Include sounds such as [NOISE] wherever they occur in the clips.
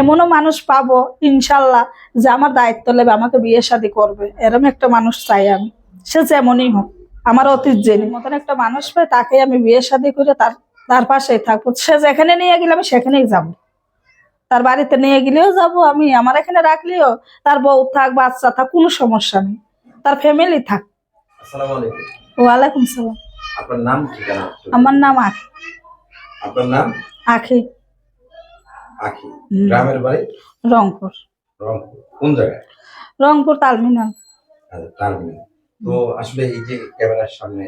এমনও মানুষ পাবো ইনশাল্লাহ যে আমার দায়িত্ব নেবে আমাকে বিয়ে শাদী করবে। এরম একটা মানুষ চাই আমি। সে যেমনই হোক আমার অতীত জেনে মতন একটা মানুষ পাই তাকে আমি বিয়ে শাদী করে তার তার পাশেই থাকব। সে যেখানে নিয়ে গেলে আমি সেখানেই যাব। তার বাড়িতে নিয়ে গেলেও যাব আমি আমার এখানে রাখলেও তার বউ থাক বাচ্চা থাক কোনো সমস্যা নেই। তার ফ্যামিলি থাক। ওয়ালাইকুম সালাম। আপনার নাম ঠিকানা? আমার নাম আখি। আপনার নাম? আখি। আখি। গ্রামের বাড়ি? রংপুর। রংপুর। কোন জায়গায়? রংপুর আচ্ছা, তো আসলে এই যে ক্যামেরার সামনে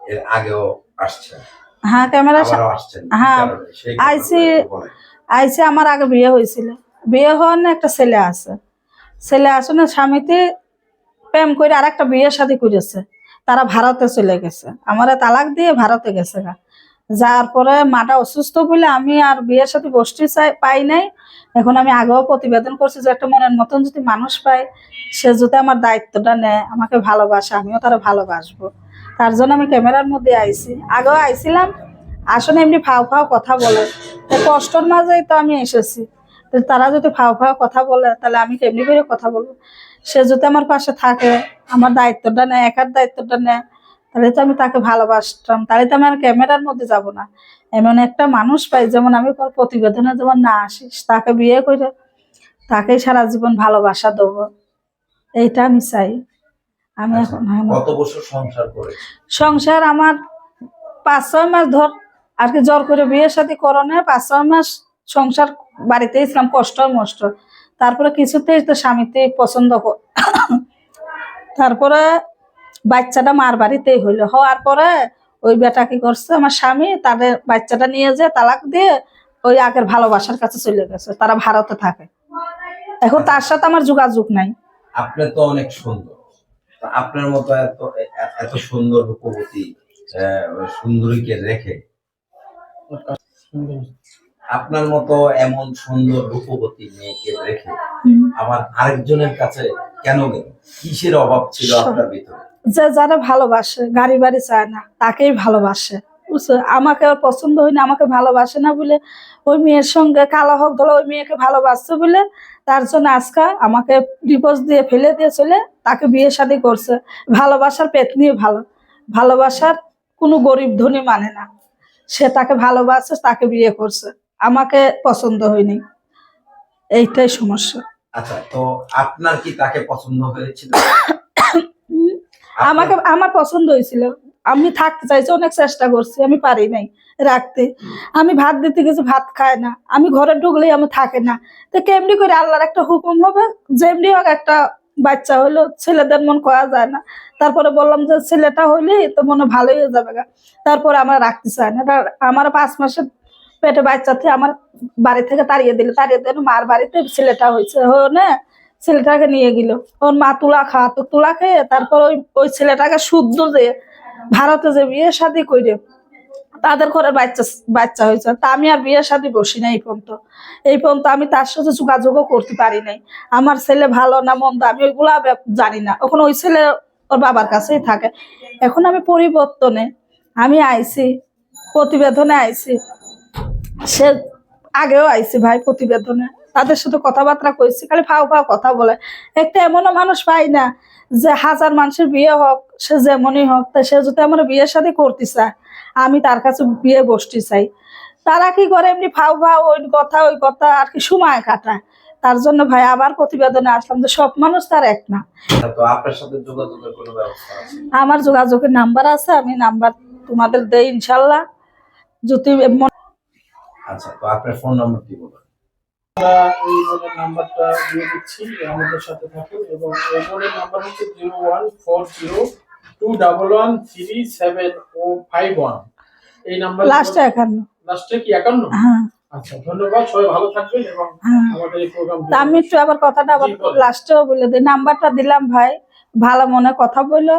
এর আগেও আসছেন হ্যাঁ ক্যামেরা হ্যাঁ, বলেন। আইসে আমার আগে বিয়ে হয়েছিল। বিয়ে হওয়ার না একটা ছেলে আছে। ছেলে আছে না স্বামীতে প্রেম করে আর একটা বিয়ে শাদী করেছে। তারা ভারতে চলে গেছে। আমার তালাক দিয়ে ভারতে গেছে গা। যার পরে মাটা অসুস্থ বলে আমি আর বিয়ের সাথে বসতে চাই পাই নাই। এখন আমি আগেও প্রতিবেদন করছি যে একটা মনের মতন যদি মানুষ পাই সে যদি আমার দায়িত্বটা নেয়, আমাকে ভালোবাসে, আমিও তারা ভালোবাসবো। তার জন্য আমি ক্যামেরার মধ্যে আইছি। আগেও আইছিলাম, আসলে এমনি ফাও ফাও কথা বলে। কষ্টর মাঝেই তো আমি এসেছি। তারা যদি ফাও ফাও কথা বলে, তাহলে আমি কেমনি করে কথা বলব? সে যদি আমার পাশে থাকে, আমার দায়িত্বটা নেয়, একার দায়িত্বটা নেয় তাহলে তো আমি তাকে ভালোবাসতাম তাহলে তো আমি আর ক্যামেরার মধ্যে যাব না। এমন একটা মানুষ পাই যেমন আমি প্রতিবেদনে যেমন না আসিস তাকে বিয়ে করে তাকেই সারা জীবন ভালোবাসা দেবো। এইটা আমি চাই। আমি আচ্ছা, এখন কত বছর সংসার করেছে? সংসার আমার পাঁচ ছয় মাস ধর আর কি জ্বর করে বিয়ের সাথে করোনা পাঁচ ছয় মাস সংসার বাড়িতেই ছিলাম কষ্ট মষ্ট। তারপরে কিছুতেই তো স্বামীতে পছন্দ কর- [COUGHS] তারপরে বাচ্চাটা মার বাড়িতেই হইল। হওয়ার পরে ওই বেটা কি করছে আমার স্বামী তাদের বাচ্চাটা নিয়ে যে তালাক দিয়ে ওই আগের ভালোবাসার কাছে চলে গেছে তারা ভারতে থাকে। এখন তার সাথে আমার যোগাযোগ নাই। আপনি তো অনেক সুন্দর। আপনার মতো এত এত সুন্দর রূপবতী সুন্দরীকে রেখে আপনার মতো এমন সুন্দর রূপবতী মেয়েকে রেখে। আবার আরেকজনের কাছে কেন গেল? কিসের অভাব ছিল আপনার ভিতরে? যে যারা ভালোবাসে গাড়ি বাড়ি চায় না তাকেই ভালোবাসে। বুঝছ? আমাকে ওর পছন্দ হয়নি আমাকে ভালোবাসে না বলে ওই মেয়ের সঙ্গে কালো হোক ধরো ওই মেয়েকে ভালোবাসছে বলে তার জন্য আজকে আমাকে ডিভোর্স দিয়ে ফেলে দিয়ে চলে তাকে বিয়ে শাদী করছে। ভালোবাসার পেট নিয়ে ভালো। ভালোবাসার কোনো গরিব ধনী মানে না। সে তাকে ভালোবাসে তাকে বিয়ে করছে। আমাকে পছন্দ হয়নি। এইটাই সমস্যা। আচ্ছা তো আপনার কি তাকে পছন্দ হয়েছিল? [COUGHS] আমাকে, আমার পছন্দ হয়েছিল। আমি থাকতে চাইছি, অনেক চেষ্টা করছি, আমি পারি নাই রাখতে। আমি ভাত দিতে গেছি, ভাত খায় না। আমি ঘরে ঢুকলেই আমি থাকে না। তো কেমনি করে আল্লাহর একটা হুকুম হবে? যেমনি হোক একটা বাচ্চা হলো, ছেলেদের মন করা যায় না। তারপরে বললাম যে, ছেলেটা হইলে তো মনে ভালোই হয়ে যাবে তারপরে আমরা রাখতে চাই না। আমার পাঁচ মাসের পেটে বাচ্চা থেকে আমার বাড়ি থেকে তাড়িয়ে দিল তাড়িয়ে দিল, মার বাড়িতে ছেলেটা হয়েছে হো না ছেলেটাকে নিয়ে গেল। ওর মা তুলা খাওয়া তো তুলা খেয়ে তারপর ওই ওই ছেলেটাকে শুদ্ধ যে ভারতে যে বিয়ে শাদি করে তাদের ঘরে বাচ্চা বাচ্চা হয়েছে। তা আমি আর বিয়ে শাদি বসি না এই পর্যন্ত। এই পর্যন্ত আমি তার সাথে যোগাযোগও করতে পারি নাই। আমার ছেলে ভালো না মন্দ, আমি ওইগুলা জানি না। ওখানে ওই ছেলে ওর বাবার কাছেই থাকে। এখন আমি পরিবর্তনে, আমি আইছি, প্রতিবেদনে আইছি। সে আগেও আইছি ভাই প্রতিবেদনে। তাদের সাথে কথাবার্তা কইছি খালি ফাও ফাও কথা বলে। একটা এমনও মানুষ পাই না যে হাজার মানুষের বিয়ে হোক সে যেমনই হোক তা সে যদি আমার বিয়ের সাথে করতে চায় আমি তার কাছে বিয়ে বসতে চাই। তারা কি করে এমনি ফাও ফাও ওই কথা ওই কথা আর কি সময় কাটায়? তার জন্য ভাই আবার প্রতিবেদনে আসলাম যে সব মানুষ তার এক না। আমার যোগাযোগের নাম্বার আছে আমি নাম্বার তোমাদের দেই ইনশাল্লাহ। যদি আচ্ছা তো আপনার ফোন নাম্বার কি বলবেন আমরা এই নাম্বারটা দিয়ে দিচ্ছি আমাদের সাথে থাকুন এবং এই নাম্বার হচ্ছে zero one four zero two double one three seven ও ফাইভ ওয়ান এই নাম্বার লাস্টে একান্ন। লাস্টে কি একান্ন? হ্যাঁ। আচ্ছা ধন্যবাদ সবাই ভালো থাকবেন এবং হ্যাঁ। আমাদের এই প্রোগ্রাম আমি একটু আবার কথাটা আবার। লাস্টেও বলে দিই নাম্বারটা দিলাম ভাই। ভালো মনে কথা বলল।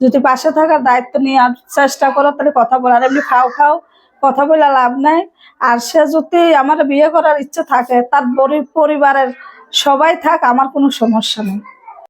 যদি পাশে থাকার দায়িত্ব নেওয়ার চেষ্টা করো, তাহলে কথা বলো আর এমনি খাও খাও, কথা বলে লাভ নাই। আর সে যদি আমার বিয়ে করার ইচ্ছে থাকে, তার পরিবারের সবাই থাক, আমার কোনো সমস্যা নেই।